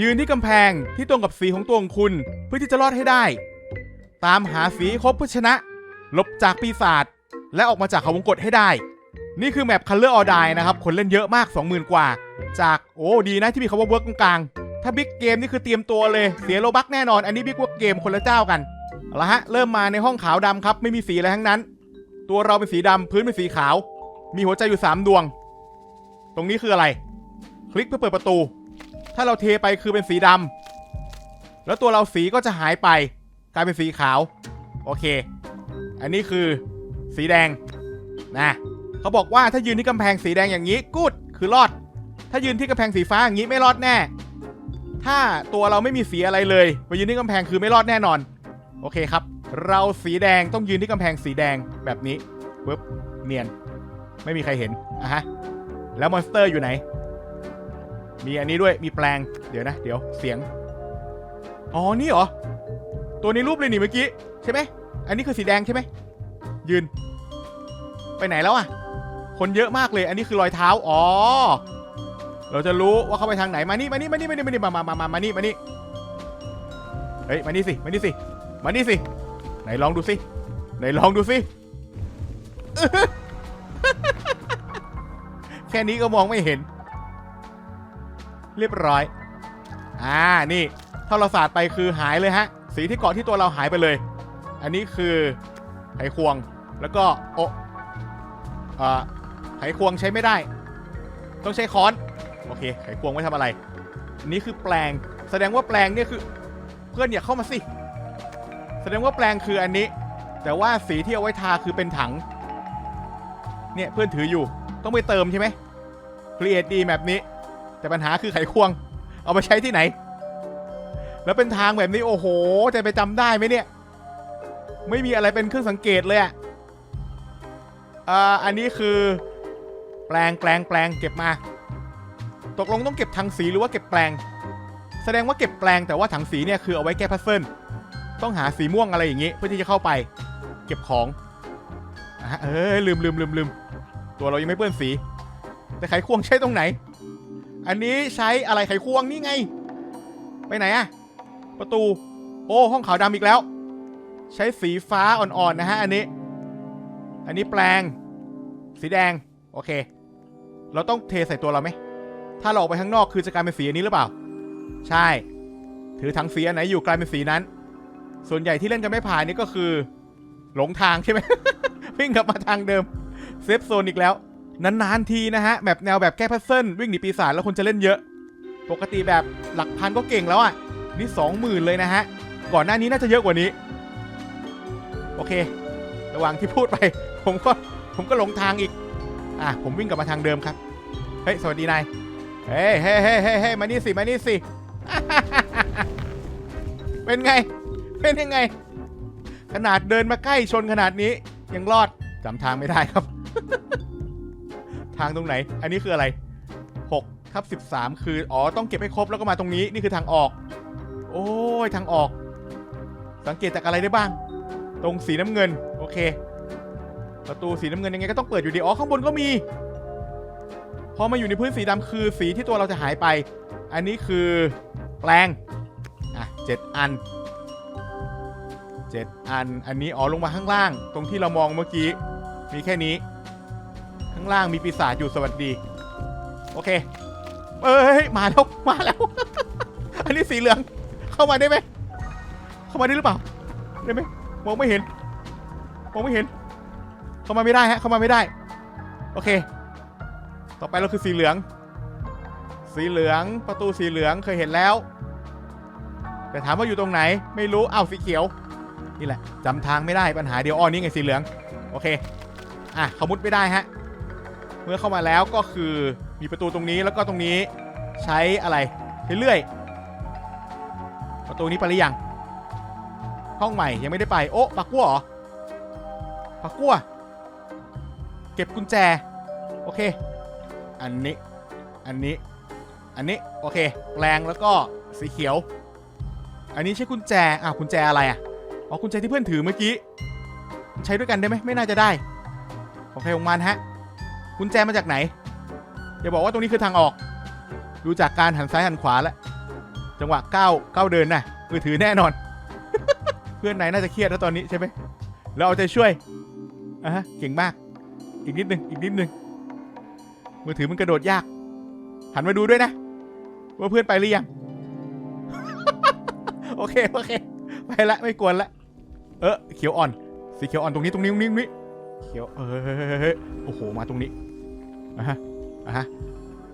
ยืนที่กำแพงที่ตรงกับสีของตัวของคุณ เพื่อที่จะรอดให้ได้ ตามหาสีครบเพื่อชนะ ลบจากปีศาจและออกมาจากเขาวงกตให้ได้ นี่คือแมป Color or Die นะครับ คนเล่นเยอะมาก 20,000 กว่า จากโอ้ดีนะที่มีคำว่าเวิร์กตรงกลาง ถ้าบิ๊กเกมนี่คือเตรียมตัวเลย เสียโลบักแน่นอน อันนี้บิ๊กเวิร์กเกมคนละเจ้ากันเอาละฮะเริ่มมาในห้องขาวดำครับ ไม่มีสีอะไรทั้งนั้น ตัวเราเป็นสีดำพื้นเป็นสีขาว มีหัวใจอยู่ 3 ดวง ตรงนี้คืออะไร คลิกเพื่อเปิดประตู ถ้าเราเทไปคือเป็นสีดำแล้วตัวเราสีก็จะหายไป กลายเป็นสีขาว โอเค อันนี้คือสีแดงนะเขาบอกว่าถ้ายืนที่กำแพงสีแดงอย่างนี้กูดคือรอด ถ้ายืนที่กำแพงสีฟ้าอย่างนี้ไม่รอดแน่ ถ้าตัวเราไม่มีสีอะไรเลยไปยืนที่กำแพงคือไม่รอดแน่นอน โอเคครับ เราสีแดงต้องยืนที่กำแพงสีแดงแบบนี้ปึ๊บเนียน ไม่มีใครเห็นอะฮะแล้วมอนสเตอร์อยู่ไหน มีอันนี้ด้วยมีแปลงเดี๋ยวนะ เดี๋ยวเสียง อ๋อ นี่เหรอ ตัวในรูปเลยนี่เมื่อกี้ ใช่ไหม อันนี้คือสีแดงใช่ไหม ยืน ไปไหนแล้วอะ คนเยอะมากเลย อันนี้คือรอยเท้า อ๋อ เราจะรู้ว่าเขาไปทางไหน มานี่ มานี่ มานี่ มานี่ มานี่ มา มา มา มามานี่ มานี่ เฮ้ย มานี่สิ มานี่สิ มานี่สิ ไหนลองดูสิ ไหนลองดูสิ แค่นี้ก็มองไม่เห็น เรียบร้อย อ่า นี่ถ้าเราสาดไปคือหายเลยฮะ สีที่เกาะที่ตัวเราหายไปเลย อันนี้คือไขควง แล้วก็โอะเอ่อไขควงใช้ไม่ได้ ต้องใช้ค้อน โอเค ไขควงไว้ทำอะไร อันนี้คือแปลง แสดงว่าแปลงเนี่ยคือ เพื่อนอย่าเข้ามาสิ แสดงว่าแปลงคืออันนี้ แต่ว่าสีที่เอาไว้ทาคือเป็นถัง เนี่ยเพื่อนถืออยู่ ต้องไปเติมใช่ไหมครีเอทดีแบบนี้ แต่ปัญหาคือไขควง เอามาใช้ที่ไหน แล้วเป็นทางแบบนี้โอ้โห จะไปจำได้ไหมเนี่ย ไม่มีอะไรเป็นเครื่องสังเกตเลยอะอ่าอันนี้คือ แปลงแปลงแปลงเก็บมา ตกลงต้องเก็บถังสีหรือว่าเก็บแปลง แสดงว่าเก็บแปลงแต่ว่าถังสีเนี่ยคือเอาไว้แก้พัซเซิลต้องหาสีม่วงอะไรอย่างงี้เพื่อที่จะเข้าไป เก็บของอเอ้ยลืมลืมลืมลืมตัวเรายังไม่เปื้อนสี แต่ไขควงใช้ตรงไหน อันนี้ใช้อะไรไขควงนี่ไง ไปไหนอะประตู โอ้ห้องขาวดำอีกแล้ว ใช้สีฟ้าอ่อนๆนะฮะอันนี้ อันนี้แปลง สีแดง โอเค เราต้องเทใส่ตัวเราไหม ถ้าเราออกไปข้างนอกคือจะกลายเป็นสีอันนี้หรือเปล่า ใช่ ถือถังสีอันไหนอยู่กลายเป็นสีนั้น ส่วนใหญ่ที่เล่นกันไม่ผ่านนี่ก็คือ หลงทางใช่ไหม วิ่งกลับมาทางเดิม เซฟโซนอีกแล้ว นานๆทีนะฮะแบบแนวแบบแก้พัซเซิลวิ่งหนีปีศาจแล้วคนจะเล่นเยอะ ปกติแบบหลักพันก็เก่งแล้วอะนี่สองหมื่นเลยนะฮะก่อนหน้านี้น่าจะเยอะกว่านี้ โอเค ระหว่างที่พูดไป ผมก็ผมก็หลงทางอีกอะผมวิ่งกลับมาทางเดิมครับเฮ้ยสวัสดีนายเฮ้ยเฮ้ยเฮ้ยเฮ้ยเฮ้ยมานี่สิมานี่สิเป็นไงเป็นยังไง ขนาดเดินมาใกล้ชนขนาดนี้ยังรอดจำทางไม่ได้ครับ ทางตรงไหน อันนี้คืออะไร6ทับ13 คือ อ๋อ ต้องเก็บให้ครบแล้วก็มาตรงนี้ นี่คือทางออก โอ้ย ทางออก สังเกตจากอะไรได้บ้าง ตรงสีน้ำเงิน โอเค ประตูสีน้ำเงินยังไงก็ต้องเปิดอยู่ดี อ๋อ ข้างบนก็มี พอมาอยู่ในพื้นสีดำคือสีที่ตัวเราจะหายไป อันนี้คือแปลง อะเจ็ดอันเจ็ดอัน อันนี้ อ๋อ ลงมาข้างล่าง ตรงที่เรามองเมื่อกี้ มีแค่นี้างล่างมีปีศาจอยู่สวัสดี โอเค เอ้ยมาแล้วมาแล้ว อันนี้สีเหลือง เข้ามาได้ไหมเข้ามาได้หรือเปล่า ได้ไหมมองไม่เห็นมองไม่เห็น เข้ามาไม่ได้ฮะเข้ามาไม่ได้ โอเค ต่อไปเราคือสีเหลือง สีเหลืองประตูสีเหลืองเคยเห็นแล้ว แต่ถามว่าอยู่ตรงไหน ไม่รู้อ้าวสีเขียวนี่แหละจำทางไม่ได้ปัญหาเดียวอ้อนี่ไงสีเหลือง โอเค อะเขามุดไม่ได้ฮะ เมื่อเข้ามาแล้วก็คือมีประตูตรงนี้แล้วก็ตรงนี้ใช้อะไรเรื่อยๆประตูนี้ไปหรือยังห้องใหม่ยังไม่ได้ไปโอ้ปักกั้วเหรอปักกั้วเก็บกุญแจโอเค อันนี้ อันนี้ อันนี้ โอเคแปลงแล้วก็สีเขียว อันนี้ใช้กุญแจ อะกุญแจอะไรอะ อ๋อกุญแจที่เพื่อนถือเมื่อกี้ ใช้ด้วยกันได้ไหมไม่น่าจะได้โอเคของมันฮะ กุญแจมาจากไหนอย่าบอกว่าตรงนี้คือทางออก ดูจากการหันซ้ายหันขวาแล้วจังหวะก้าวก้าวเดินนะมือถือแน่นอน เพื่อนนายน่าจะเครียดแล้วตอนนี้ใช่ไหมเราเอาใจช่วยอะฮะเก่งมาก อีกนิดหนึ่งอีกนิดหนึ่งมือถือมันกระโดดยาก หันมาดูด้วยนะ ว่าเพื่อนไปหรือยังโอเคโอเค ไปละไม่กวนละเออเขียวอ่อนสีเขียวอ่อนตรงนี้ตรงนี้ตรงนี้ตรงนี้เขียวเออโอ้โหมาตรงนี้ อะฮะอะฮะ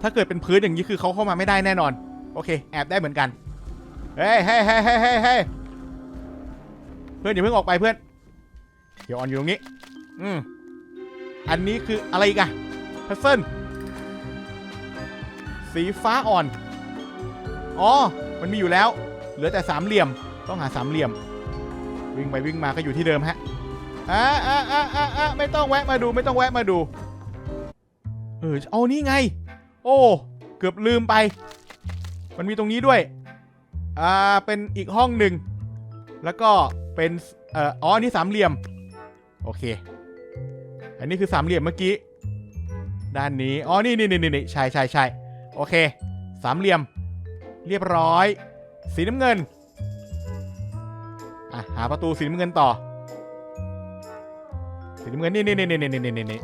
ถ้าเกิดเป็นพื้นอย่างนี้คือเขาเข้ามาไม่ได้แน่นอน โอเค แอบได้เหมือนกัน เฮ้ยเฮ้ยเฮ้ยเฮ้ยเฮ้ยเฮ้ยเพื่อนอย่าเพิ่งออกไปเพื่อนเขียวอ่อนอยู่ตรงนี้ อืมอันนี้คืออะไรอีกอะพัซเซิลสีฟ้าอ่อน อ๋อ มันมีอยู่แล้ว เหลือแต่สามเหลี่ยม ต้องหาสามเหลี่ยม วิ่งไปวิ่งมาก็อยู่ที่เดิมฮะอ่าอ่าอ่าอ่าอ่าไม่ต้องแวะมาดู ไม่ต้องแวะมาดู เออเอานี่ไง โอ้เกือบลืมไป มันมีตรงนี้ด้วย อ่า เป็นอีกห้องหนึ่ง แล้วก็เป็นเอ่ออ๋อนี่สามเหลี่ยม โอเค อันนี้คือสามเหลี่ยมเมื่อกี้ ด้านนี้ อ๋อ นี่นี่นี่นี่ใช่ใช่ใช่โอเค สามเหลี่ยม เรียบร้อย สีน้ำเงิน อะ หาประตูสีน้ำเงินต่อ สีน้ำเงินนี่นี่นี่นี่นี่นี่นี่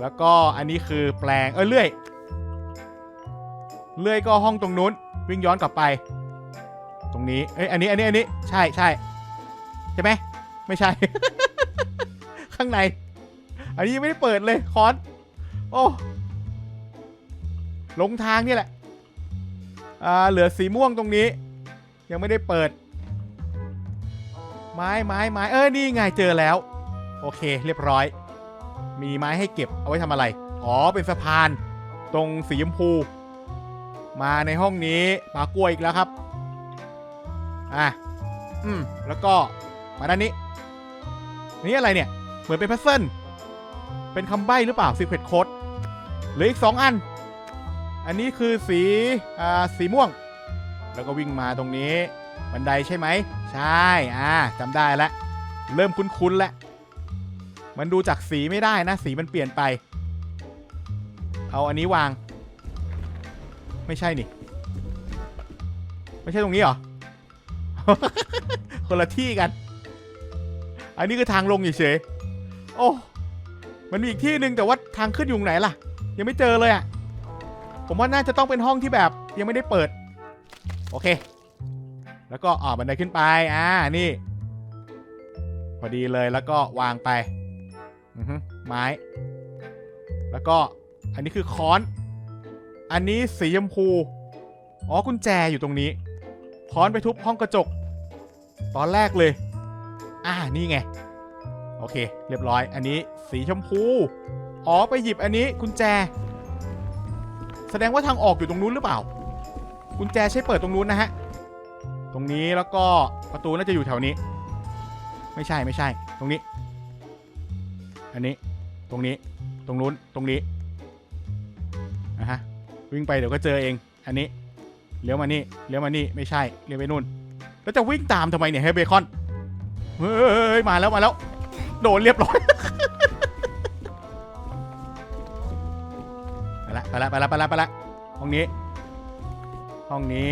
แล้วก็อันนี้คือแปลง เออเลื่อย เลื่อยก็ห้องตรงนู้น วิ่งย้อนกลับไป ตรงนี้ เอ้ยอันนี้อันนี้อันนี้ใช่ใช่ใช่ไหมไม่ใช่ ข้างใน อันนี้ยังไม่ได้เปิดเลยคอนโอ้ลงทางนี่แหละอ่าเหลือสีม่วงตรงนี้ ยังไม่ได้เปิด ไม้ไม้ไม้เออนี่ไงเจอแล้ว โอเค เรียบร้อย มีไม้ให้เก็บเอาไว้ทำอะไร อ๋อ เป็นสะพาน ตรงสีชมพู มาในห้องนี้ปลากล้วยอีกแล้วครับ อะ อืม แล้วก็มาด้านนี้ นี่อะไรเนี่ย เหมือนเป็นพัซเซิลเป็นคำใบ้หรือเปล่า Secret Code เหลืออีก2อัน อันนี้คือสี อ่า สีม่วง แล้วก็วิ่งมาตรงนี้ บันไดใช่ไหม ใช่ อ่าจำได้แล้ว เริ่มคุ้นๆแล้ว มันดูจากสีไม่ได้นะ สีมันเปลี่ยนไป เอาอันนี้วาง ไม่ใช่นี่ ไม่ใช่ตรงนี้เหรอ คนละที่กัน อันนี้คือทางลงเฉยๆโอ้ มันมีอีกที่หนึ่งแต่ว่าทางขึ้นอยู่ไหนล่ะ ยังไม่เจอเลยอะ่ะ ผมว่าน่าจะต้องเป็นห้องที่แบบยังไม่ได้เปิด โอเค แล้วก็อ่าบันไดขึ้นไป อ่า นี่ พอดีเลยแล้วก็วางไป ไม้ แล้วก็อันนี้คือค้อน อันนี้สีชมพู อ๋อกุญแจอยู่ตรงนี้ ค้อนไปทุบห้องกระจก ตอนแรกเลย อ่านี่ไง โอเค เรียบร้อย อันนี้สีชมพู อ๋อไปหยิบอันนี้กุญแจ แสดงว่าทางออกอยู่ตรงนู้นหรือเปล่า กุญแจใช้เปิดตรงนู้นนะฮะ ตรงนี้แล้วก็ประตูน่าจะอยู่แถวนี้ ไม่ใช่ไม่ใช่ ตรงนี้ อันนี้ ตรงนี้ ตรงนู้น ตรงนี้นะฮะ วิ่งไปเดี๋ยวก็เจอเอง อันนี้ เลี้ยวมานี่ เลี้ยวมานี่ ไม่ใช่ เลี้ยวไปนู่น แล้วจะวิ่งตามทำไมเนี่ยเฮยเบคอน เฮ้ย มาแล้วมาแล้ว โดนเรียบร้อย ไปละไปละไปละไปละไปละห้องนี้ ห้องนี้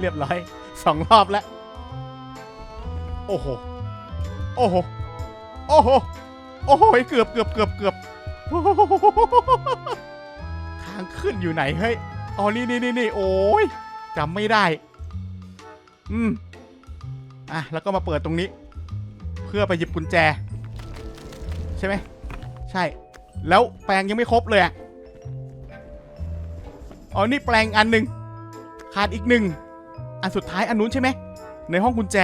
เรียบร้อยสองรอบแล้ว โอ้โห โอ้โห โอ้โห โอ้โห เกือบเกือบเกือบเกือบทางขึ้นอยู่ไหนเฮ้ยอ๋อนี่นี่นี่นี่โอ้ยจำไม่ได้ อืม อะ แล้วก็มาเปิดตรงนี้ เพื่อไปหยิบกุญแจ ใช่ไหม ใช่ แล้วแปลงยังไม่ครบเลยอะอ๋อนี่แปลงอันหนึ่งขาดอีกหนึ่ง อันสุดท้ายอันนู้นใช่ไหม ในห้องกุญแจ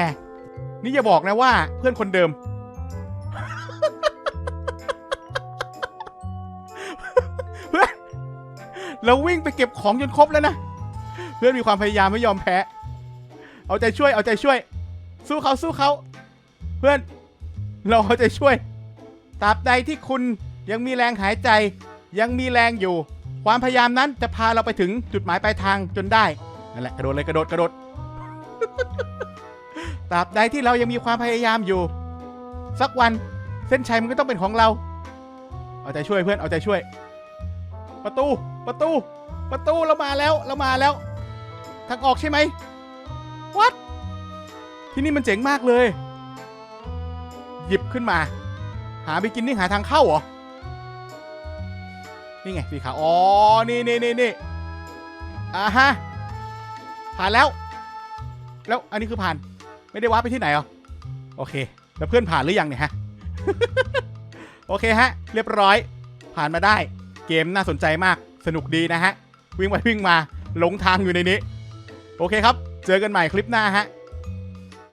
นี่อย่าบอกนะว่าเพื่อนคนเดิม เพื่อนเราวิ่งไปเก็บของจนครบแล้วนะ เพื่อนมีความพยายามไม่ยอมแพ้ เอาใจช่วยเอาใจช่วย สู้เขาสู้เขา เพื่อน เราเอาใจช่วยตราบใดที่คุณยังมีแรงหายใจ ยังมีแรงอยู่ ความพยายามนั้นจะพาเราไปถึงจุดหมายปลายทางจนได้นั่นแหละกระโดดเลยกระโดดกระโดด ตราบใดที่เรายังมีความพยายามอยู่ สักวันเส้นชัยมันก็ต้องเป็นของเรา เอาใจช่วยเพื่อนเอาใจช่วย ประตู ประตู ประตูเรามาแล้วเรามาแล้วทางออกใช่ไหมวัดที่นี่มันเจ๋งมากเลย หยิบขึ้นมา หาไปกินนี่หาทางเข้าเหรอนี่ไงสีขาวอ๋อนี่นี่นี่นี่อ่าฮะผ่านแล้ว แล้วอันนี้คือผ่าน ไม่ได้ว้าร์ปไปที่ไหนเหรอโอเค แล้วเพื่อนผ่านหรือยังเนี่ยฮะ โอเคฮะ เรียบร้อย ผ่านมาได้ เกมน่าสนใจมาก สนุกดีนะฮะ วิ่งไปวิ่งมา หลงทางอยู่ในนี้ โอเคครับ เจอกันใหม่คลิปหน้าฮะ